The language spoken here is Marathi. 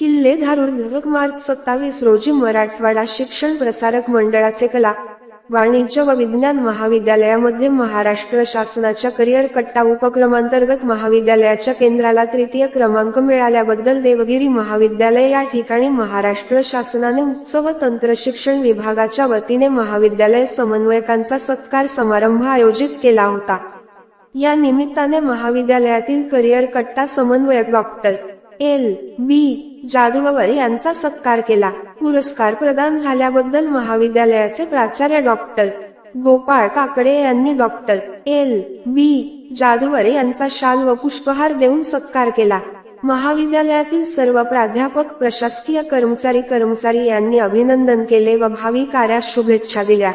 किल्ले धारूर मार्च सत्तावीस रोजी मराठवाडा शिक्षण प्रसारक मंडळाचे कला वाणिज्य व विज्ञान महाविद्यालयामध्ये महाराष्ट्र शासनाच्या करिअर कट्टा उपक्रमांतर्गत महाविद्यालयाच्या केंद्राला तृतीय क्रमांक मिळाल्याबद्दल देवगिरी महाविद्यालय या ठिकाणी महाराष्ट्र शासनाने उच्च व तंत्र शिक्षण विभागाच्या वतीने महाविद्यालय समन्वयकांचा सत्कार समारंभ आयोजित केला होता. या निमित्ताने महाविद्यालयातील करिअर कट्टा समन्वयक डॉक्टर एल बी जाधववर यांचा सत्कार केला. पुरस्कार प्रदान झाल्याबद्दल महाविद्यालयाचे प्राचार्य डॉक्टर गोपाळ काकडे यांनी डॉक्टर एल. बी. जाधवर यांचा शाल व पुष्पहार देऊन सत्कार केला. महाविद्यालयातील सर्व प्राध्यापक प्रशासकीय कर्मचारी कर्मचारी यांनी अभिनंदन केले व भावी कार्यास शुभेच्छा दिल्या.